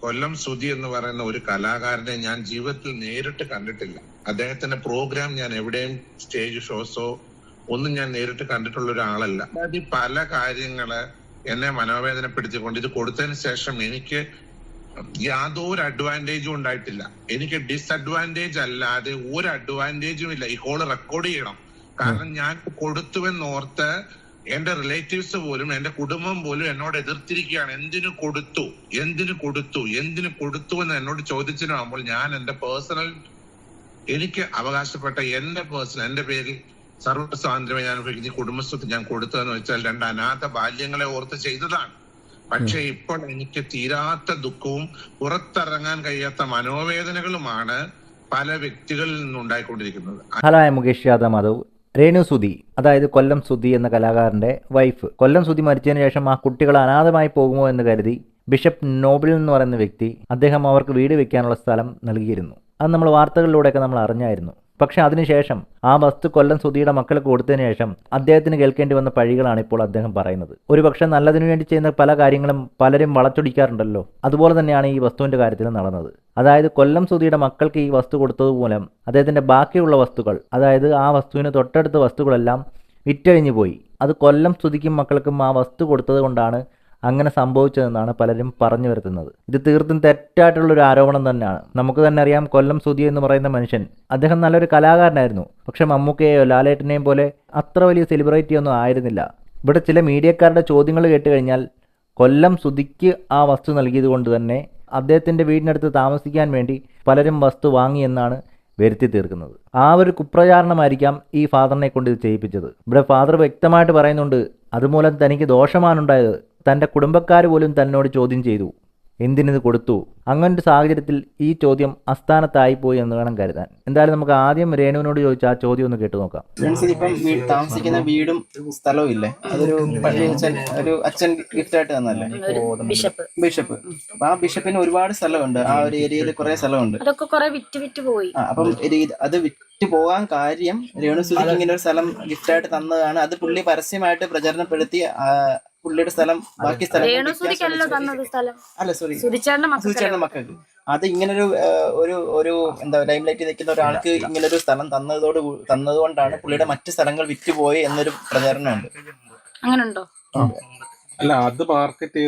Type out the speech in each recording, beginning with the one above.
കൊല്ലം സുധി എന്ന് പറയുന്ന ഒരു കലാകാരനെ ഞാൻ ജീവിതത്തിൽ നേരിട്ട് കണ്ടിട്ടില്ല. അദ്ദേഹത്തിന്റെ പ്രോഗ്രാം ഞാൻ എവിടെയും സ്റ്റേജ് ഷോസോ ഒന്നും ഞാൻ നേരിട്ട് കണ്ടിട്ടുള്ള ഒരാളല്ല. അതായത് പല കാര്യങ്ങൾ എന്നെ മനോവേദനപ്പെടുത്തിക്കൊണ്ട് ഇത് കൊടുത്തതിന് ശേഷം എനിക്ക് യാതൊരു അഡ്വാന്റേജും ഉണ്ടായിട്ടില്ല. എനിക്ക് ഡിസഡ്വാന്റേജ് അല്ലാതെ ഒരു അഡ്വാന്റേജും ഇല്ല. ഈ കോൾ റെക്കോർഡ് ചെയ്യണം. കാരണം ഞാൻ കൊടുത്തുവെന്ന് ഓർത്ത് എന്റെ റിലേറ്റീവ്സ് പോലും എന്റെ കുടുംബം പോലും എന്നോട് എതിർത്തിരിക്കുകയാണ്. എന്തിനു കൊടുത്തു? എന്തിനു കൊടുത്തു? എന്തിനു കൊടുത്തു എന്ന് എന്നോട് ചോദിച്ചിട്ടാകുമ്പോൾ ഞാൻ എന്റെ പേഴ്സണൽ എനിക്ക് അവകാശപ്പെട്ട എന്റെ പേഴ്സണൽ എന്റെ പേരിൽ സർവ സ്വാതന്ത്ര്യം ഞാൻ ഉപയോഗിക്കുന്ന കുടുംബസ്വത്ത് ഞാൻ കൊടുത്തതെന്ന് വെച്ചാൽ രണ്ട് അനാഥ ബാല്യങ്ങളെ ഓർത്ത് ചെയ്തതാണ്. പക്ഷെ ഇപ്പോൾ എനിക്ക് തീരാത്ത ദുഃഖവും പുറത്തിറങ്ങാൻ കഴിയാത്ത മനോവേദനകളുമാണ് പല വ്യക്തികളിൽ നിന്നുണ്ടായിക്കൊണ്ടിരിക്കുന്നത്. ഹലോ മുകേഷ് യാദവ് മാധവ്. രേണു സുധി അതായത് കൊല്ലം സുധി എന്ന കലാകാരന്റെ വൈഫ് കൊല്ലം സുധി മരിച്ചതിന് ശേഷം ആ കുട്ടികൾ അനാഥമായി പോകുമോ എന്ന് കരുതി ബിഷപ്പ് നോബിൾ എന്ന് പറയുന്ന വ്യക്തി അദ്ദേഹം അവർക്ക് വീട് വെക്കാനുള്ള സ്ഥലം നൽകിയിരുന്നു. അത് നമ്മൾ വാർത്തകളിലൂടെയൊക്കെ നമ്മൾ അറിഞ്ഞായിരുന്നു. പക്ഷേ അതിനുശേഷം ആ വസ്തു കൊല്ലം സുധിയുടെ മക്കൾക്ക് കൊടുത്തതിന് ശേഷം അദ്ദേഹത്തിന് കേൾക്കേണ്ടി വന്ന പഴികളാണ് ഇപ്പോൾ അദ്ദേഹം പറയുന്നത്. ഒരു ഒരുപക്ഷെ നല്ലതിനു വേണ്ടി ചെയ്യുന്ന പല കാര്യങ്ങളും പലരും വളച്ചൊടിക്കാറുണ്ടല്ലോ. അതുപോലെ തന്നെയാണ് ഈ വസ്തുവിന്റെ കാര്യത്തിൽ നടന്നത്. അതായത് കൊല്ലം സുധിയുടെ മക്കൾക്ക് ഈ വസ്തു കൊടുത്തത് മൂലം അദ്ദേഹത്തിന്റെ ബാക്കിയുള്ള വസ്തുക്കൾ അതായത് ആ വസ്തുവിന് തൊട്ടടുത്ത വസ്തുക്കളെല്ലാം വിറ്റഴിഞ്ഞു പോയി അത് കൊല്ലം സ്തുതിക്കും മക്കൾക്കും ആ വസ്തു കൊടുത്തത് കൊണ്ടാണ് അങ്ങനെ സംഭവിച്ചതെന്നാണ് പലരും പറഞ്ഞു വരുത്തുന്നത്. ഇത് തീർത്തും തെറ്റായിട്ടുള്ളൊരു ആരോപണം തന്നെയാണ്. നമുക്ക് തന്നെ അറിയാം കൊല്ലം സുധി എന്ന് പറയുന്ന മനുഷ്യൻ അദ്ദേഹം നല്ലൊരു കലാകാരനായിരുന്നു. പക്ഷെ മമ്മൂക്കയെയോ ലാലേട്ടനെയും പോലെ അത്ര വലിയ സെലിബ്രിറ്റി ഒന്നും ആയിരുന്നില്ല. ഇവിടെ ചില മീഡിയക്കാരുടെ ചോദ്യങ്ങൾ കേട്ട് കഴിഞ്ഞാൽ കൊല്ലം സുധിക്ക് ആ വസ്തു നൽകിയത് കൊണ്ട് തന്നെ അദ്ദേഹത്തിന്റെ വീടിനടുത്ത് താമസിക്കാൻ വേണ്ടി പലരും വസ്തു വാങ്ങിയെന്നാണ് വരുത്തി തീർക്കുന്നത്. ആ ഒരു കുപ്രചാരണമായിരിക്കാം ഈ ഫാദറിനെ കൊണ്ട് ഇത് ചെയ്യിപ്പിച്ചത്. ഇവിടെ ഫാദർ വ്യക്തമായിട്ട് പറയുന്നുണ്ട് അതുമൂലം തനിക്ക് ദോഷമാണുണ്ടായത് തന്റെ കുടുംബക്കാർ പോലും തന്നോട് ചോദ്യം ചെയ്തു. എന്തിനിത് കൊടുത്തു? അങ്ങനൊരു സാഹചര്യത്തിൽ ഈ ചോദ്യം അസ്ഥാനത്തായിപ്പോയി എന്ന് വേണം കരുതാൻ. എന്തായാലും നമുക്ക് ആദ്യം രേണുവിനോട് ചോദിച്ച ആ ചോദ്യം ഒന്ന് കേട്ടു നോക്കാം. വീ- താമസിക്കുന്ന വീടും സ്ഥലവും ഇല്ലേ അതൊരു പള്ളി അച്ഛൻ ഒരു അച്ഛൻ ഗിഫ്റ്റ് ആയിട്ട് തന്നല്ലേ ബിഷപ്പ്. ബിഷപ്പ്. അപ്പൊ ആ ബിഷപ്പിന് ഒരുപാട് സ്ഥലമുണ്ട്. ആ ഒരു ഏരിയയിൽ കുറെ സ്ഥലമുണ്ട്. അതൊക്കെ കൊറേ വിറ്റ് വിറ്റ് പോയി. അപ്പം അത് വിറ്റ് പോകാൻ കാര്യം രേണു സുധിക്ക് ഇങ്ങനെ ഒരു സ്ഥലം ഗിഫ്റ്റ് ആയിട്ട് തന്നതാണ്. അത് പുള്ളി പരസ്യമായിട്ട് പ്രചരണപ്പെടുത്തി പുള്ളിയുടെ സ്ഥലം ബാക്കി സ്ഥലം. അല്ല സോറി സുതിച്ചേട്ടന്റെ മക്കൾ മക്കൾക്ക്. അത് ഇങ്ങനൊരു ഒരു ഒരു എന്താ ലൈം ലൈറ്റ് നിൽക്കുന്ന ഒരാൾക്ക് ഇങ്ങനൊരു സ്ഥലം തന്നതോട് തന്നതുകൊണ്ടാണ് പുള്ളിയുടെ മറ്റു സ്ഥലങ്ങൾ വിറ്റുപോയി എന്നൊരു പ്രചാരണമുണ്ട്. അങ്ങനെയുണ്ടോ അല്ല അത് മാർക്കറ്റ്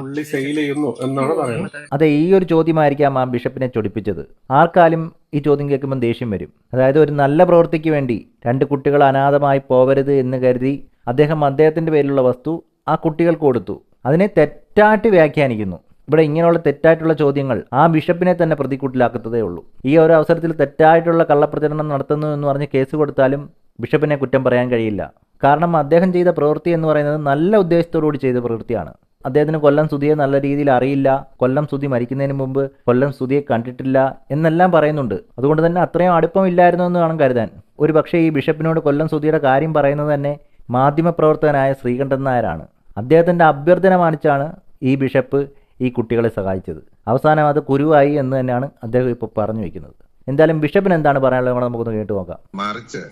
പുള്ളി സെയിൽ ചെയ്യുന്നു എന്നാണ് പറയുന്നത്. അതെ ഈ ഒരു ചോദ്യമായിരിക്കാം ആ ബിഷപ്പിനെ ചൊടിപ്പിച്ചത്. ആർക്കാലും ഈ ചോദ്യം കേൾക്കുമ്പോൾ ദേഷ്യം വരും. അതായത് ഒരു നല്ല പ്രവൃത്തിക്ക് വേണ്ടി രണ്ട് കുട്ടികൾ അനാഥമായി പോവരുത് എന്ന് കരുതി അദ്ദേഹം അദ്ദേഹത്തിന്റെ പേരിലുള്ള വസ്തു ആ കുട്ടികൾക്ക് കൊടുത്തു. അതിനെ തെറ്റായിട്ട് വ്യാഖ്യാനിക്കുന്നു. ഇവിടെ ഇങ്ങനെയുള്ള തെറ്റായിട്ടുള്ള ചോദ്യങ്ങൾ ആ ബിഷപ്പിനെ തന്നെ പ്രതിക്കൂട്ടിലാക്കത്തതേ ഉള്ളൂ. ഈ ഒരു അവസരത്തിൽ തെറ്റായിട്ടുള്ള കള്ളപ്രചരണം നടത്തുന്നു എന്ന് പറഞ്ഞ് കേസ് കൊടുത്താലും ബിഷപ്പിനെ കുറ്റം പറയാൻ കഴിയില്ല. കാരണം അദ്ദേഹം ചെയ്ത പ്രവൃത്തി എന്ന് പറയുന്നത് നല്ല ഉദ്ദേശത്തോടുകൂടി ചെയ്ത പ്രവൃത്തിയാണ്. അദ്ദേഹത്തിന് കൊല്ലം സുധിയെ നല്ല രീതിയിൽ അറിയില്ല. കൊല്ലം സുധി മരിക്കുന്നതിന് മുമ്പ് കൊല്ലം സുധിയെ കണ്ടിട്ടില്ല എന്നെല്ലാം പറയുന്നുണ്ട്. അതുകൊണ്ട് തന്നെ അത്രയും അടുപ്പമില്ലായിരുന്നു എന്ന് വേണം കരുതാൻ. ഒരു പക്ഷേ ഈ ബിഷപ്പിനോട് കൊല്ലം സുധിയുടെ കാര്യം പറയുന്നത് തന്നെ മാധ്യമപ്രവർത്തകനായ ശ്രീകണ്ഠൻ നായരാണ്. അദ്ദേഹത്തിന്റെ അഭ്യർത്ഥന മാനിച്ചാണ് ഈ ബിഷപ്പ് ഈ കുട്ടികളെ സഹായിച്ചത്. അവസാനം അത് കുരുവായി എന്ന് തന്നെയാണ് അദ്ദേഹം ഇപ്പോൾ പറഞ്ഞു വെക്കുന്നത് എന്തായാലും ബിഷപ്പിന് എന്താണ് പറയാനുള്ളത് നമുക്കൊന്ന് കേട്ടു നോക്കാം. മറിച്ച്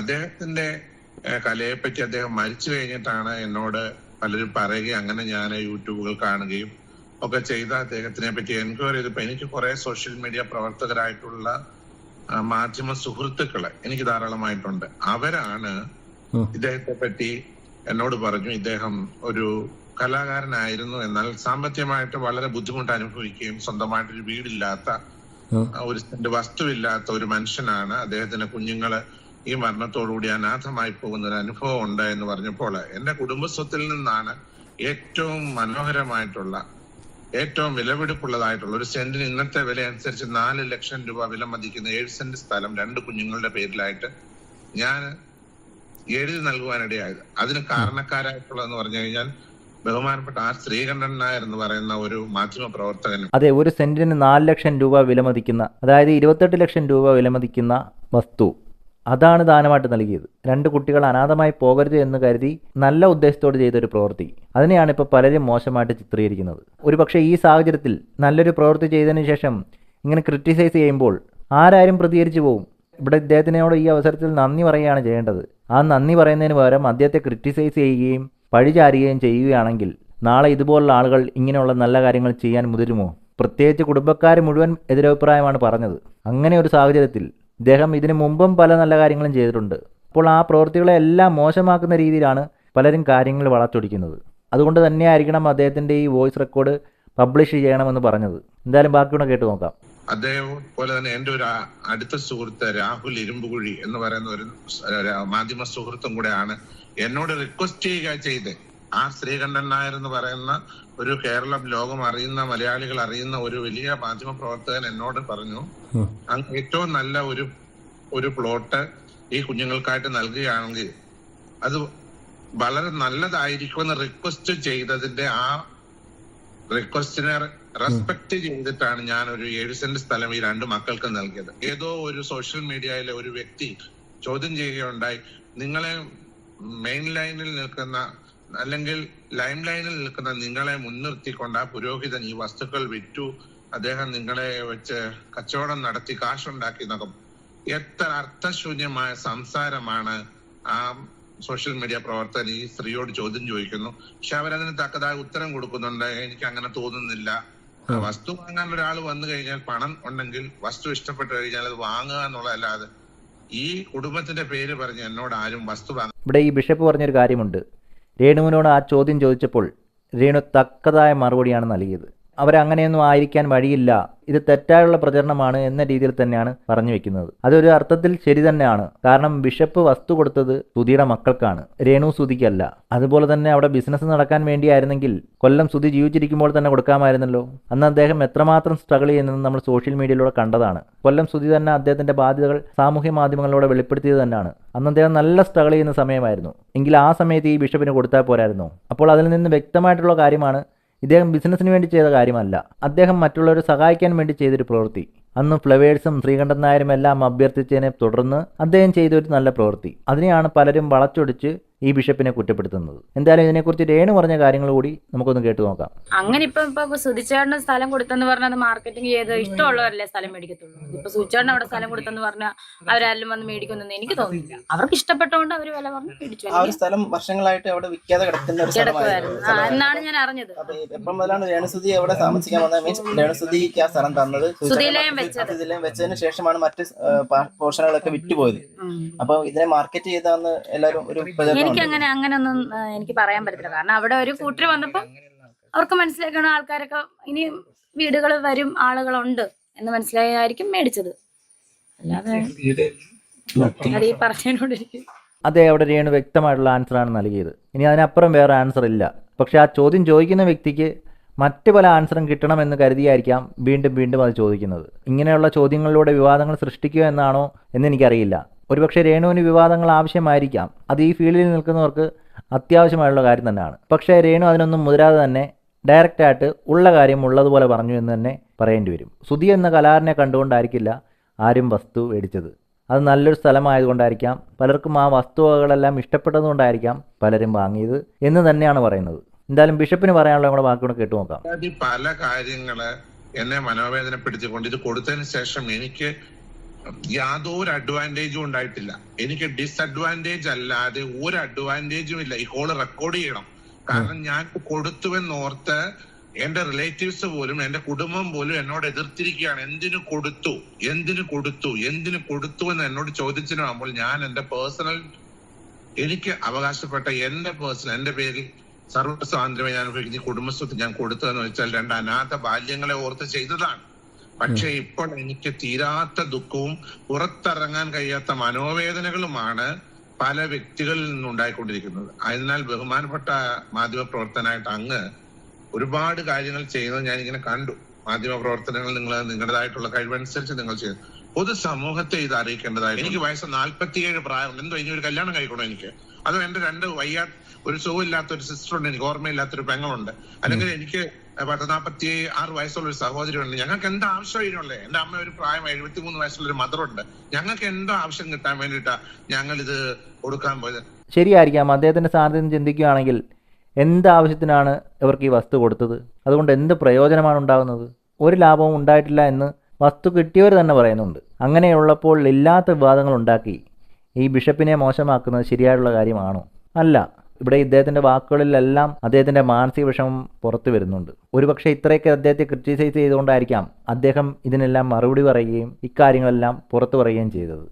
അദ്ദേഹത്തിന്റെ കലയെ പറ്റി അദ്ദേഹം മരിച്ചു കഴിഞ്ഞിട്ടാണ് എന്നോട് പലരും പറയുകയും അങ്ങനെ ഞാൻ യൂട്യൂബുകൾ കാണുകയും ഒക്കെ ചെയ്ത അദ്ദേഹത്തിനെ പറ്റി എൻക്വയറി ചെയ്തപ്പോ എനിക്ക് കുറെ സോഷ്യൽ മീഡിയ പ്രവർത്തകരായിട്ടുള്ള മാധ്യമ സുഹൃത്തുക്കൾ എനിക്ക് ധാരാളമായിട്ടുണ്ട്. അവരാണ് ഇദ്ദേഹത്തെ പറ്റി എന്നോട് പറഞ്ഞു ഇദ്ദേഹം ഒരു കലാകാരനായിരുന്നു. എന്നാൽ സാമ്പത്തികമായിട്ട് വളരെ ബുദ്ധിമുട്ട് അനുഭവിക്കുകയും സ്വന്തമായിട്ടൊരു വീടില്ലാത്ത ഒരു സെന്റ് വസ്തുവില്ലാത്ത ഒരു മനുഷ്യനാണ്. അദ്ദേഹത്തിന്റെ കുഞ്ഞുങ്ങൾ ഈ മരണത്തോടുകൂടി അനാഥമായി പോകുന്ന ഒരു അനുഭവം ഉണ്ട് എന്ന് പറഞ്ഞപ്പോൾ എന്റെ കുടുംബസ്വത്തിൽ നിന്നാണ് ഏറ്റവും മനോഹരമായിട്ടുള്ള ഏറ്റവും വിലപിടിപ്പുള്ളതായിട്ടുള്ള ഒരു സെന്റിന് ഇന്നത്തെ വില അനുസരിച്ച് നാല് ലക്ഷം രൂപ വില മതിക്കുന്ന ഏഴ് സെന്റ് സ്ഥലം രണ്ട് കുഞ്ഞുങ്ങളുടെ പേരിലായിട്ട് ഞാൻ എഴുതി നൽകുവാനിടയായത്. അതിന് കാരണക്കാരായിട്ടുള്ളതെന്ന് പറഞ്ഞു കഴിഞ്ഞാൽ ബഹുമാനപ്പെട്ട ആ ശ്രീകണ്ഠൻ നായർ എന്ന് പറയുന്ന ഒരു മാധ്യമ പ്രവർത്തകനും അതെ ഒരു സെന്റിന് നാല് ലക്ഷം രൂപ വിലമതിക്കുന്ന അതായത് ഇരുപത്തെട്ട് ലക്ഷം രൂപ വിലമതിക്കുന്ന വസ്തു. അതാണ് ദാനമായിട്ട് നൽകിയത്. രണ്ട് കുട്ടികൾ അനാഥമായി പോകരുത് എന്ന് കരുതി നല്ല ഉദ്ദേശത്തോട് ചെയ്തൊരു പ്രവൃത്തി. അതിനെയാണ് ഇപ്പോൾ പലരും മോശമായിട്ട് ചിത്രീകരിക്കുന്നത്. ഒരുപക്ഷെ ഈ സാഹചര്യത്തിൽ നല്ലൊരു പ്രവൃത്തി ചെയ്തതിന് ശേഷം ഇങ്ങനെ ക്രിറ്റിസൈസ് ചെയ്യുമ്പോൾ ആരാരും പ്രതികരിച്ചു പോകും ഇവിടെ ഇദ്ദേഹത്തിനോട് ഈ അവസരത്തിൽ നന്ദി പറയുകയാണ് ചെയ്യേണ്ടത്. ആ നന്ദി പറയുന്നതിന് പകരം അദ്ദേഹത്തെ ക്രിറ്റിസൈസ് ചെയ്യുകയും പഴിചാരുകയും ചെയ്യുകയാണെങ്കിൽ നാളെ ഇതുപോലുള്ള ആളുകൾ ഇങ്ങനെയുള്ള നല്ല കാര്യങ്ങൾ ചെയ്യാൻ മുതിരുമോ? പ്രത്യേകിച്ച് കുടുംബക്കാർ മുഴുവൻ എതിരഭിപ്രായമാണ് പറഞ്ഞത്. അങ്ങനെ ഒരു സാഹചര്യത്തിൽ ഇദ്ദേഹം ഇതിനു മുമ്പും പല നല്ല കാര്യങ്ങളും ചെയ്തിട്ടുണ്ട്. അപ്പോൾ ആ പ്രവൃത്തികളെ എല്ലാം മോശമാക്കുന്ന രീതിയിലാണ് പലരും കാര്യങ്ങൾ വളച്ചൊടിക്കുന്നത്. അതുകൊണ്ട് തന്നെയായിരിക്കണം അദ്ദേഹത്തിന്റെ ഈ വോയിസ് റെക്കോർഡ് പബ്ലിഷ് ചെയ്യണമെന്ന് പറഞ്ഞത്. എന്തായാലും ബാക്കിയുള്ള കേട്ട് നോക്കാം. അദ്ദേഹം പോലെ തന്നെ എന്റെ ഒരു അടുത്ത സുഹൃത്ത് രാഹുൽ ഇരുമ്പുകുഴി എന്ന് പറയുന്ന ഒരു ഒരു മാധ്യമ സുഹൃത്തും കൂടെയാണ് എന്നോട് റിക്വസ്റ്റ് ചെയ്യുക ചെയ്ത്. ആർ ശ്രീകണ്ഠൻ നായർ എന്ന് പറയുന്ന ഒരു കേരളം ലോകം അറിയുന്ന മലയാളികൾ അറിയുന്ന ഒരു വലിയ മാധ്യമ പ്രവർത്തകൻ എന്നോട് പറഞ്ഞു അങ്ങ് ഏറ്റവും നല്ല ഒരു ഒരു പ്ലോട്ട് ഈ കുഞ്ഞുങ്ങൾക്കായിട്ട് നൽകുകയാണെങ്കിൽ അത് വളരെ നല്ലതായിരിക്കുമെന്ന് റിക്വസ്റ്റ് ചെയ്തതിന്റെ ആ റിക്വസ്റ്റിനെ റെസ്പെക്ട് ചെയ്തിട്ടാണ് ഞാൻ ഒരു ഏഴ് സെന്റ് സ്ഥലം ഈ രണ്ട് മക്കൾക്ക് നൽകിയത്. ഏതോ ഒരു സോഷ്യൽ മീഡിയയിലെ ഒരു വ്യക്തി ചോദ്യം ചെയ്യുകയുണ്ടായി നിങ്ങളെ മെയിൻ ലൈനിൽ നിൽക്കുന്ന അല്ലെങ്കിൽ ലൈം ലൈനിൽ നിൽക്കുന്ന നിങ്ങളെ മുൻനിർത്തിക്കൊണ്ട് ആ പുരോഹിതൻ ഈ വസ്തുക്കൾ വിറ്റു അദ്ദേഹം നിങ്ങളെ വെച്ച് കച്ചവടം നടത്തി കാശുണ്ടാക്കി എന്നൊക്കെ. എത്ര അർത്ഥശൂന്യമായ സംസാരമാണ് ആ സോഷ്യൽ മീഡിയ പ്രവർത്തകൻ ഈ സ്ത്രീയോട് ചോദ്യം ചോദിക്കുന്നു. പക്ഷെ അവരതിന് തക്കതായ ഉത്തരം കൊടുക്കുന്നുണ്ട് എനിക്ക് അങ്ങനെ തോന്നുന്നില്ല. വസ്തു വാങ്ങാൻ ഒരാൾ വന്നു കഴിഞ്ഞാൽ പണം ഉണ്ടെങ്കിൽ വസ്തു ഇഷ്ടപ്പെട്ടു കഴിഞ്ഞാൽ അത് വാങ്ങുക എന്നുള്ളതല്ലാതെ ഈ കുടുംബത്തിന്റെ പേര് പറഞ്ഞ് എന്നോട് ആരും വസ്തു വാങ്ങാൻ ഇവിടെ ഈ ബിഷപ്പ് പറഞ്ഞൊരു കാര്യമുണ്ട്. രേണുവിനോട് ആ ചോദ്യം ചോദിച്ചപ്പോൾ രേണു തക്കതായ മറുപടിയാണ് നൽകിയത്. അവരങ്ങനെയൊന്നും ആയിരിക്കാൻ വഴിയില്ല. ഇത് തെറ്റായുള്ള പ്രചരണമാണ് എന്ന രീതിയിൽ തന്നെയാണ് പറഞ്ഞു വെക്കുന്നത്. അതൊരു അർത്ഥത്തിൽ ശരി തന്നെയാണ്. കാരണം ബിഷപ്പ് വസ്തു കൊടുത്തത് സുധിയുടെ മക്കൾക്കാണ്. രേണു സുധിക്കല്ല. അതുപോലെ തന്നെ അവിടെ ബിസിനസ് നടക്കാൻ വേണ്ടിയായിരുന്നെങ്കിൽ കൊല്ലം സുധി ജീവിച്ചിരിക്കുമ്പോൾ തന്നെ കൊടുക്കാമായിരുന്നല്ലോ. അന്ന് അദ്ദേഹം എത്രമാത്രം സ്ട്രഗിൾ ചെയ്യുന്നത് നമ്മൾ സോഷ്യൽ മീഡിയയിലൂടെ കണ്ടതാണ്. കൊല്ലം സുധി തന്നെ അദ്ദേഹത്തിന്റെ ബാധ്യതകൾ സാമൂഹ്യ മാധ്യമങ്ങളിലൂടെ വെളിപ്പെടുത്തിയത് തന്നെയാണ്. അന്ന് അദ്ദേഹം നല്ല സ്ട്രഗിൾ ചെയ്യുന്ന സമയമായിരുന്നു. എങ്കിൽ ആ സമയത്ത് ഈ ബിഷപ്പിന് കൊടുത്താൽ പോരായിരുന്നു? അപ്പോൾ അതിൽ നിന്ന് വ്യക്തമായിട്ടുള്ള കാര്യമാണ് ഇദ്ദേഹം ബിസിനസ്സിന് വേണ്ടി ചെയ്ത കാര്യമല്ല. അദ്ദേഹം മറ്റുള്ളവരെ സഹായിക്കാൻ വേണ്ടി ചെയ്തൊരു പ്രവൃത്തി. അന്ന് ഫ്ലവേഴ്സും ശ്രീകണ്ഠൻ നായരും എല്ലാം അഭ്യർത്ഥിച്ചതിനെ തുടർന്ന് അദ്ദേഹം ചെയ്തൊരു നല്ല പ്രവൃത്തി. അതിനെയാണ് പലരും വളച്ചൊടിച്ച് ഈ ബിഷപ്പിനെ കുറ്റപ്പെടുത്തുന്നത്. എന്തായാലും ഇതിനെക്കുറിച്ച് രേണു പറഞ്ഞ കാര്യങ്ങൾ കൂടി നമുക്കൊന്ന് കേട്ട് നോക്കാം. അങ്ങനെ ഇപ്പൊ ഇപ്പൊ സുധിച്ചേട്ടന് സ്ഥലം കൊടുത്തെന്ന് പറഞ്ഞാൽ അത് മാർക്കറ്റിംഗ് ചെയ്ത് ഇഷ്ടമുള്ളവരല്ലേ സ്ഥലം മേടിക്കത്തുള്ളൂ. ഇപ്പൊ സുധിച്ചേട്ടൻ അവിടെ സ്ഥലം കൊടുത്തെന്ന് പറഞ്ഞാൽ അവരാരും വന്ന് മേടിക്കുന്നെന്ന് എനിക്ക് തോന്നുന്നില്ല. അവർക്ക് ഇഷ്ടപ്പെട്ടോണ്ട് അവർ വില പറഞ്ഞു മേടിച്ചു. ആ ഒരു സ്ഥലം വർഷങ്ങളായിട്ട് അവിടെ വിൽക്കാതെ കിടക്കുന്ന ഒരു ആ സ്ഥലമായിരുന്നു എന്നാണ് ഞാൻ അറിഞ്ഞത്. അപ്പൊ എപ്പം മുതലാണ് രേണുസുതി അവിടെ താമസിക്കാൻ വന്നത്? മീൻസ് രേണുസുതിക്ക് ആ സ്ഥലം തന്നത്. സുധിലയം വെച്ചത്. വെച്ചതിന് ശേഷമാണ് മറ്റ് പോർഷനുകളൊക്കെ വിറ്റുപോയത്. പോയത് അപ്പൊ ഇതിനെ മാർക്കറ്റ് ചെയ്താന്ന് എല്ലാരും ഒരു എനിക്ക് അങ്ങനെ അങ്ങനെ ഒന്നും എനിക്ക് പറയാൻ പറ്റില്ല കാരണം അവിടെ ഒരു കൂട്ടർ വന്നപ്പോ അവർക്ക് മനസ്സിലാക്കണം ആൾക്കാരൊക്കെ ഇനി വീടുകൾ വരും ആളുകളുണ്ട് എന്ന് മനസ്സിലായായിരിക്കും മേടിച്ചത്. അല്ലാതെ അത് ഈ പറഞ്ഞതിനോട് അതെ അവിടെ രേണു വ്യക്തമായിട്ടുള്ള ആൻസറാണ് നൽകിയത്. ഇനി അതിനപ്പുറം വേറെ ആൻസർ ഇല്ല. പക്ഷെ ആ ചോദ്യം ചോദിക്കുന്ന വ്യക്തിക്ക് മറ്റു പല ആൻസറും കിട്ടണമെന്ന് കരുതിയായിരിക്കാം വീണ്ടും വീണ്ടും അത് ചോദിക്കുന്നത്. ഇങ്ങനെയുള്ള ചോദ്യങ്ങളിലൂടെ വിവാദങ്ങൾ സൃഷ്ടിക്കുക എന്നാണോ എന്ന് എനിക്കറിയില്ല. ഒരുപക്ഷെ രേണുവിന് വിവാദങ്ങൾ ആവശ്യമായിരിക്കാം. അത് ഈ ഫീൽഡിൽ നിൽക്കുന്നവർക്ക് അത്യാവശ്യമായുള്ള കാര്യം തന്നെയാണ്. പക്ഷേ രേണു അതിനൊന്നും മുതിരാതെ തന്നെ ഡയറക്റ്റായിട്ട് ഉള്ള കാര്യം ഉള്ളതുപോലെ പറഞ്ഞു എന്ന് തന്നെ പറയേണ്ടി വരും. സുധി എന്ന കലാകാരനെ കണ്ടുകൊണ്ടായിരിക്കില്ല ആരും വസ്തു മേടിച്ചത്. അത് നല്ലൊരു സ്ഥലമായതുകൊണ്ടായിരിക്കാം. പലർക്കും ആ വസ്തുവകകളെല്ലാം ഇഷ്ടപ്പെട്ടതുകൊണ്ടായിരിക്കാം പലരും വാങ്ങിയത് എന്ന് തന്നെയാണ് പറയുന്നത്. എന്തായാലും ബിഷപ്പിന് പറയാനുള്ള നമ്മുടെ വാക്കുകൂടെ കേട്ടു നോക്കാം പല കാര്യങ്ങൾ എന്നെ മനോവേദനപ്പെടുത്തിക്കൊണ്ട് ഇത് കൊടുത്തതിന് ശേഷം എനിക്ക് യാതൊരു അഡ്വാന്റേജും ഉണ്ടായിട്ടില്ല. എനിക്ക് ഡിസഡ്വാന്റേജ് അല്ലാതെ ഒരു അഡ്വാന്റേജും ഇല്ല. ഈ കോൾ റെക്കോർഡ് ചെയ്യണം. കാരണം ഞാൻ കൊടുത്തുവെന്നോർത്ത് എന്റെ റിലേറ്റീവ്സ് പോലും എന്റെ കുടുംബം പോലും എന്നോട് എതിർത്തിരിക്കുകയാണ്. എന്തിനു കൊടുത്തു? എന്തിനു കൊടുത്തു? എന്തിനു കൊടുത്തു എന്ന് എന്നോട് ചോദിച്ചിട്ടാകുമ്പോൾ ഞാൻ എന്റെ പേഴ്സണൽ എനിക്ക് അവകാശപ്പെട്ട എന്റെ പേഴ്സണൽ എന്റെ പേരിൽ സർവ സ്വാതന്ത്ര്യം ഞാൻ ഉപയോഗിക്കുന്ന കുടുംബസ്വത്ത് ഞാൻ കൊടുത്തതെന്ന് വെച്ചാൽ രണ്ട് അനാഥ ബാല്യങ്ങളെ ഓർത്ത് ചെയ്തതാണ്. പക്ഷെ ഇപ്പോൾ എനിക്ക് തീരാത്ത ദുഃഖവും പുറത്തിറങ്ങാൻ കഴിയാത്ത മനോവേദനകളുമാണ് പല വ്യക്തികളിൽ നിന്നുണ്ടായിക്കൊണ്ടിരിക്കുന്നത്. അതിനാൽ ബഹുമാനപ്പെട്ട മാധ്യമ പ്രവർത്തനായിട്ട് അങ്ങ് ഒരുപാട് കാര്യങ്ങൾ ചെയ്യുന്നത് ഞാൻ ഇങ്ങനെ കണ്ടു. മാധ്യമ പ്രവർത്തനങ്ങൾ നിങ്ങൾ നിങ്ങളുടേതായിട്ടുള്ള കഴിവനുസരിച്ച് നിങ്ങൾ ചെയ്യുന്നു പൊതു സമൂഹത്തെ ഇത് അറിയിക്കേണ്ടതായി എനിക്ക് വയസ്സ് നാല്പത്തിയേഴ് പ്രായം എന്തോ ഇനി ഒരു കല്യാണം കഴിക്കണോ എനിക്ക്? അതോ എന്റെ രണ്ട് വയ്യാ ഒരു സുഖമില്ലാത്ത ഒരു സിസ്റ്റർ ഉണ്ട് എനിക്ക് ഓർമ്മയില്ലാത്തൊരു പെങ്ങളുണ്ട്. അല്ലെങ്കിൽ എനിക്ക് നാൽപ്പത്തി ആറ് വയസ്സുള്ള ഒരു സഹോദരിയുണ്ട്. ഞങ്ങൾക്ക് എന്താ ആവശ്യം ഇതിനുള്ളത് എന്റെ അമ്മ ഒരു പ്രായം എഴുപത്തി മൂന്ന് വയസ്സുള്ള ഒരു മദറുണ്ട്. ഞങ്ങൾക്ക് എന്താ ആവശ്യം കിട്ടാൻ വേണ്ടിയിട്ടാണ് ഞങ്ങൾ ഇത് കൊടുക്കാൻ പോയത്. ശരിയായിരിക്കാം. അദ്ദേഹത്തിന്റെ സാന്നിധ്യം ചിന്തിക്കുകയാണെങ്കിൽ എന്ത് ആവശ്യത്തിനാണ് ഇവർക്ക് ഈ വസ്തു കൊടുത്തത്? അതുകൊണ്ട് എന്ത് പ്രയോജനമാണ് ഉണ്ടാകുന്നത്? ഒരു ലാഭവും ഉണ്ടായിട്ടില്ല എന്ന് വസ്തു കിട്ടിയവർ തന്നെ പറയുന്നുണ്ട്. അങ്ങനെയുള്ളപ്പോൾ ഇല്ലാത്ത വിവാദങ്ങൾ ഉണ്ടാക്കി ഈ ബിഷപ്പിനെ മോശമാക്കുന്നത് ശരിയായിട്ടുള്ള കാര്യമാണോ? അല്ല. ഇവിടെ ഇദ്ദേഹത്തിന്റെ വാക്കുകളിലെല്ലാം അദ്ദേഹത്തിന്റെ മാനസിക വിഷമം പുറത്തു വരുന്നുണ്ട്. ഒരുപക്ഷെ ഇത്രയൊക്കെ അദ്ദേഹത്തെ ക്രിറ്റിസൈസ് ചെയ്തുകൊണ്ടായിരിക്കാം അദ്ദേഹം ഇതിനെല്ലാം മറുപടി പറയുകയും ഇക്കാര്യങ്ങളെല്ലാം പുറത്തു പറയുകയും ചെയ്തത്.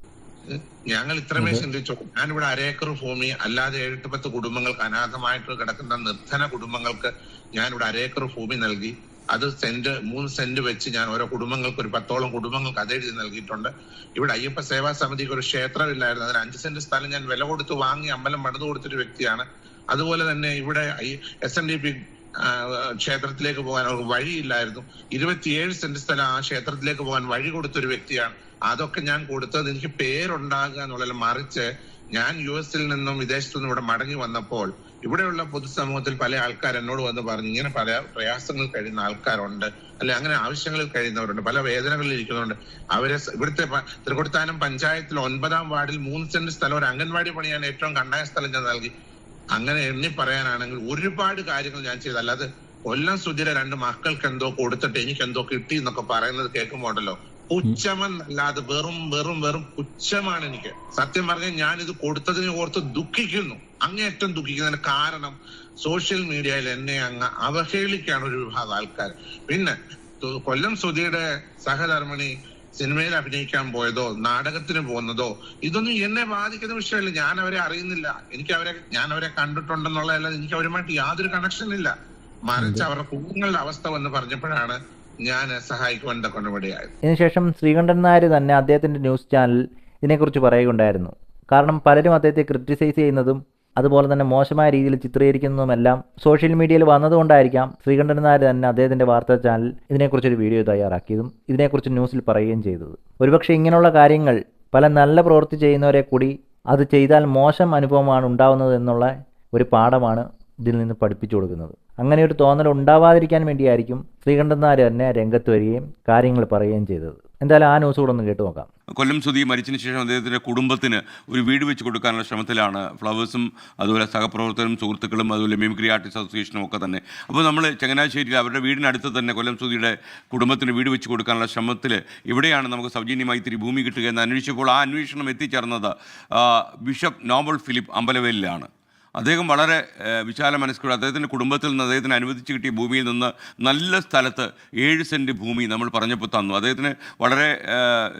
ഞങ്ങൾ ഇത്രമേ ചിന്തിച്ചു ഞാനിവിടെ അരേക്കർ ഭൂമി അല്ലാതെ ഏഴെട്ട് പത്ത് കുടുംബങ്ങൾക്ക് അനാഥമായിട്ട് കിടക്കുന്ന നിർധന കുടുംബങ്ങൾക്ക് ഞാനിവിടെ അരേക്കർ ഭൂമി നൽകി. അത് സെന്റ് മൂന്ന് സെന്റ് വെച്ച് ഞാൻ ഓരോ കുടുംബങ്ങൾക്ക് ഒരു പത്തോളം കുടുംബങ്ങൾക്ക് അതെഴുതി നൽകിയിട്ടുണ്ട്. ഇവിടെ അയ്യപ്പ സേവാ സമിതിക്ക് ഒരു ക്ഷേത്രമില്ലായിരുന്നു അതിന് അഞ്ച് സെന്റ് സ്ഥലം ഞാൻ വില കൊടുത്ത് വാങ്ങി അമ്പലം പണിതു കൊടുത്തൊരു വ്യക്തിയാണ്. അതുപോലെ തന്നെ ഇവിടെ എസ് എൻ ഡി പി ക്ഷേത്രത്തിലേക്ക് പോകാൻ അവർക്ക് വഴിയില്ലായിരുന്നു. ഇരുപത്തിയേഴ് സെന്റ് സ്ഥലം ആ ക്ഷേത്രത്തിലേക്ക് പോകാൻ വഴി കൊടുത്തൊരു വ്യക്തിയാണ്. അതൊക്കെ ഞാൻ കൊടുത്തത് എനിക്ക് പേരുണ്ടാകുക എന്നുള്ളത് മറിച്ച് ഞാൻ യു എസിൽ നിന്നും വിദേശത്തു നിന്നും ഇവിടെ മടങ്ങി വന്നപ്പോൾ ഇവിടെയുള്ള പൊതുസമൂഹത്തിൽ പല ആൾക്കാർ എന്നോട് വന്ന് പറഞ്ഞു ഇങ്ങനെ പല പ്രയാസങ്ങൾ കഴിയുന്ന ആൾക്കാരുണ്ട്. അല്ലെ അങ്ങനെ ആവശ്യങ്ങളിൽ കഴിയുന്നവരുണ്ട് പല വേദനകളിൽ ഇരിക്കുന്നുണ്ട് അവരെ ഇവിടുത്തെ തൃക്കൊടുത്താനം പഞ്ചായത്തിൽ ഒൻപതാം വാർഡിൽ മൂന്ന് സെന്റ് സ്ഥലം ഒരു അംഗൻവാടി പണിയാൻ ഏറ്റവും കണ്ടായ സ്ഥലം ഞാൻ നൽകി. അങ്ങനെ എണ്ണി പറയാനാണെങ്കിൽ ഒരുപാട് കാര്യങ്ങൾ ഞാൻ ചെയ്തു. അല്ലാതെ കൊല്ലം സുധിര രണ്ട് മക്കൾക്ക് എന്തോ കൊടുത്തിട്ട് എനിക്ക് എന്തോ കിട്ടി എന്നൊക്കെ പറയുന്നത് കേൾക്കുമ്പോ ഉണ്ടല്ലോ. പുച്ഛമെന്നല്ലാതെ വെറും വെറും വെറും പുച്ഛമാണ് എനിക്ക്. സത്യം പറഞ്ഞാൽ ഞാൻ ഇത് കൊടുത്തതിനെ ഓർത്ത് ദുഃഖിക്കുന്നു. അങ്ങേയറ്റം ദുഃഖിക്കുന്നതിന് കാരണം സോഷ്യൽ മീഡിയയിൽ എന്നെ അങ്ങ് അവഹേളിക്കാണ് ഒരു വിഭാഗം ആൾക്കാർ. പിന്നെ കൊല്ലം സുധിയുടെ സഹധർമ്മിണി സിനിമയിൽ അഭിനയിക്കാൻ പോയതോ നാടകത്തിന് പോകുന്നതോ ഇതൊന്നും എന്നെ ബാധിക്കുന്ന വിഷയമല്ല. ഞാൻ അവരെ അറിയുന്നില്ല. എനിക്ക് അവരെ ഞാൻ അവരെ കണ്ടിട്ടുണ്ടെന്നുള്ളതല്ല എനിക്ക് അവരുമായിട്ട് യാതൊരു കണക്ഷൻ ഇല്ല. മറിച്ച് അവരുടെ കുഞ്ഞുങ്ങളുടെ അവസ്ഥ വന്ന് പറഞ്ഞപ്പോഴാണ് ഞാൻ സഹായിക്കുവാൻ കൊണ്ടുപടിയായത് ഇതിനുശേഷം ശ്രീകണ്ഠൻ നായർ തന്നെ അദ്ദേഹത്തിന്റെ ന്യൂസ് ചാനൽ ഇതിനെക്കുറിച്ച് പറയുകയുണ്ടായിരുന്നു. കാരണം പലരും അദ്ദേഹത്തെ ക്രിറ്റിസൈസ് ചെയ്യുന്നതും അതുപോലെ തന്നെ മോശമായ രീതിയിൽ ചിത്രീകരിക്കുന്നതുമെല്ലാം സോഷ്യൽ മീഡിയയിൽ വന്നതുകൊണ്ടായിരിക്കാം ശ്രീകണ്ഠൻ നായർ തന്നെ അദ്ദേഹത്തിന്റെ വാർത്താ ചാനൽ ഇതിനെക്കുറിച്ചൊരു വീഡിയോ തയ്യാറാക്കിയതും ഇതിനെക്കുറിച്ച് ന്യൂസിൽ പറയുകയും ചെയ്തത്. ഒരുപക്ഷെ ഇങ്ങനെയുള്ള കാര്യങ്ങൾ പല നല്ല പ്രവൃത്തി ചെയ്യുന്നവരെ കൂടി അത് ചെയ്താൽ മോശം അനുഭവമാണ് ഉണ്ടാവുന്നത് എന്നുള്ള ഒരു പാഠമാണ് ഇതിൽ നിന്ന് പഠിപ്പിച്ചു കൊടുക്കുന്നത്. അങ്ങനെ ഒരു തോന്നൽ ഉണ്ടാവാതിരിക്കാൻ വേണ്ടിയായിരിക്കും ശ്രീകണ്ഠൻ നായർ തന്നെ രംഗത്ത് വരികയും കാര്യങ്ങൾ പറയുകയും ചെയ്തത്. എന്തായാലും ആ ന്യൂസ് കൂടെ ഒന്ന് കേട്ടു നോക്കാം. കൊല്ലം സുധി മരിച്ചതിന് ശേഷം അദ്ദേഹത്തിന്റെ കുടുംബത്തിന് ഒരു വീട് വെച്ച് കൊടുക്കാനുള്ള ശ്രമത്തിലാണ് ഫ്ലവേഴ്സും അതുപോലെ സഹപ്രവർത്തകരും സുഹൃത്തുക്കളും അതുപോലെ മിമിക്രി ആർട്ടിസ്റ്റ് അസോസിയേഷനും ഒക്കെ തന്നെ. അപ്പോൾ നമ്മൾ ചങ്ങനാശ്ശേരിയിൽ അവരുടെ വീടിനടുത്ത് തന്നെ കൊല്ലം സുധിയുടെ കുടുംബത്തിന് വീട് വെച്ച് കൊടുക്കാനുള്ള ശ്രമത്തിൽ ഇവിടെയാണ് നമുക്ക് സൗജന്യമായി ഇത്തിരി ഭൂമി കിട്ടുക എന്ന് അന്വേഷിച്ചപ്പോൾ ആ അന്വേഷണം എത്തിച്ചേർന്നത് ബിഷപ്പ് നോബൽ ഫിലിപ്പ് അമ്പലവേലിലാണ് അദ്ദേഹം വളരെ വിശാല മനസ്കോടെ അദ്ദേഹത്തിന്റെ കുടുംബത്തിൽ നിന്ന് അദ്ദേഹത്തിന് അനുവദിച്ച് കിട്ടിയ ഭൂമിയിൽ നിന്ന് നല്ല സ്ഥലത്ത് ഏഴ് സെന്റ് ഭൂമി നമ്മൾ പറഞ്ഞപ്പോൾ തന്നു. അദ്ദേഹത്തിന് വളരെ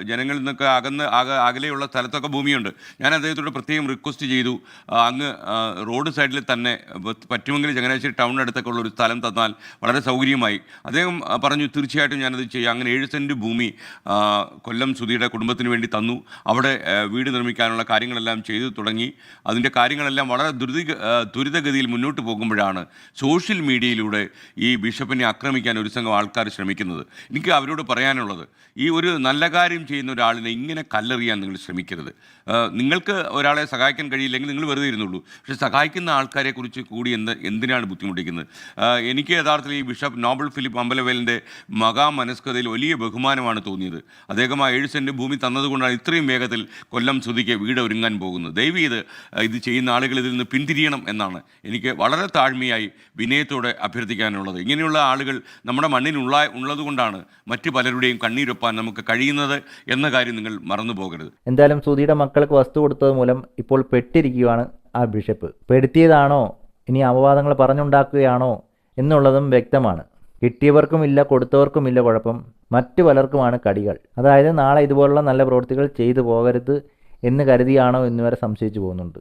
ജനങ്ങളിൽ നിന്നൊക്കെ അകന്ന് അക അകലെയുള്ള സ്ഥലത്തൊക്കെ ഭൂമിയുണ്ട്. ഞാൻ അദ്ദേഹത്തോട് പ്രത്യേകം റിക്വസ്റ്റ് ചെയ്തു. അങ്ങ് റോഡ് സൈഡിൽ തന്നെ പറ്റുമെങ്കിൽ ചങ്ങനാശ്ശേരി ടൗണിനടുത്തൊക്കെ ഉള്ള ഒരു സ്ഥലം തന്നാൽ വളരെ സൗകര്യമായി. അദ്ദേഹം പറഞ്ഞു തീർച്ചയായിട്ടും ഞാനത് ചെയ്യാം. അങ്ങനെ ഏഴ് സെന്റ് ഭൂമി കൊല്ലം സുധിയുടെ കുടുംബത്തിന് വേണ്ടി തന്നു. അവിടെ വീട് നിർമ്മിക്കാനുള്ള കാര്യങ്ങളെല്ലാം ചെയ്തു തുടങ്ങി. അതിന്റെ കാര്യങ്ങളെല്ലാം വളരെ ആ, ത്വരിതഗതിയിൽ മുന്നോട്ട് പോകുമ്പോഴാണ് സോഷ്യൽ മീഡിയയിലൂടെ ഈ ബിഷപ്പിനെ ആക്രമിക്കാൻ ഒരു സംഘം ആൾക്കാർ ശ്രമിക്കുന്നത്. എനിക്ക് അവരോട് പറയാനുള്ളത് ഈ ഒരു നല്ല കാര്യം ചെയ്യുന്ന ഒരാളിനെ ഇങ്ങനെ കല്ലെറിയാൻ നിങ്ങൾ ശ്രമിക്കരുത്. നിങ്ങൾക്ക് ഒരാളെ സഹായിക്കാൻ കഴിയില്ലെങ്കിൽ നിങ്ങൾ വെറുതെ ഇരുന്നുള്ളൂ പക്ഷേ സഹായിക്കുന്ന ആൾക്കാരെക്കുറിച്ച് കൂടി എന്ത് എന്തിനാണ് ബുദ്ധിമുട്ടിക്കുന്നത്? എനിക്ക് യഥാർത്ഥത്തിൽ ഈ ബിഷപ്പ് നോബൽ ഫിലിപ്പ് അമ്പലവേലിന്റെ മഹാമനസ്കതയിൽ വലിയ ബഹുമാനമാണ് തോന്നിയത്. അദ്ദേഹം ആ ഏഴ് സെന്റ് ഭൂമി തന്നതുകൊണ്ടാണ് ഇത്രയും വേഗത്തിൽ കൊല്ലം ശ്രുതിക്ക് വീട് ഒരുങ്ങാൻ പോകുന്നത്. ദയവ് ചെയ്ത് ഇത് ചെയ്യുന്ന ആളുകൾ ഇതിൽ നിന്ന് പിന്തിരിയണം എന്നാണ് എനിക്ക് വളരെ താഴ്മയായി വിനയത്തോടെ അഭ്യർത്ഥിക്കാനുള്ളത്. ഇങ്ങനെയുള്ള ആളുകൾ നമ്മുടെ മണ്ണിനുള്ള ഉള്ളതുകൊണ്ടാണ് മറ്റു പലരുടെയും കണ്ണീരൊപ്പാൻ നമുക്ക് കഴിയുന്നത് എന്ന കാര്യം നിങ്ങൾ മറന്നു പോകരുത് എന്തായാലും സുധിയുടെ മക്കൾക്ക് വസ്തു കൊടുത്തത് മൂലം ഇപ്പോൾ പെട്ടിരിക്കുകയാണ് ആ ബിഷപ്പ്. പെടുത്തിയതാണോ? ഇനി അപവാദങ്ങൾ പറഞ്ഞുണ്ടാക്കുകയാണോ? എന്നുള്ളതും വ്യക്തമാണ്. കിട്ടിയവർക്കും ഇല്ല കൊടുത്തവർക്കും ഇല്ല കുഴപ്പം. മറ്റു പലർക്കുമാണ് കടികൾ. അതായത് നാളെ ഇതുപോലുള്ള നല്ല പ്രവൃത്തികൾ ചെയ്തു പോകരുത് എന്ന് കരുതിയാണോ എന്നുവരെ സംശയിച്ചു പോകുന്നുണ്ട്.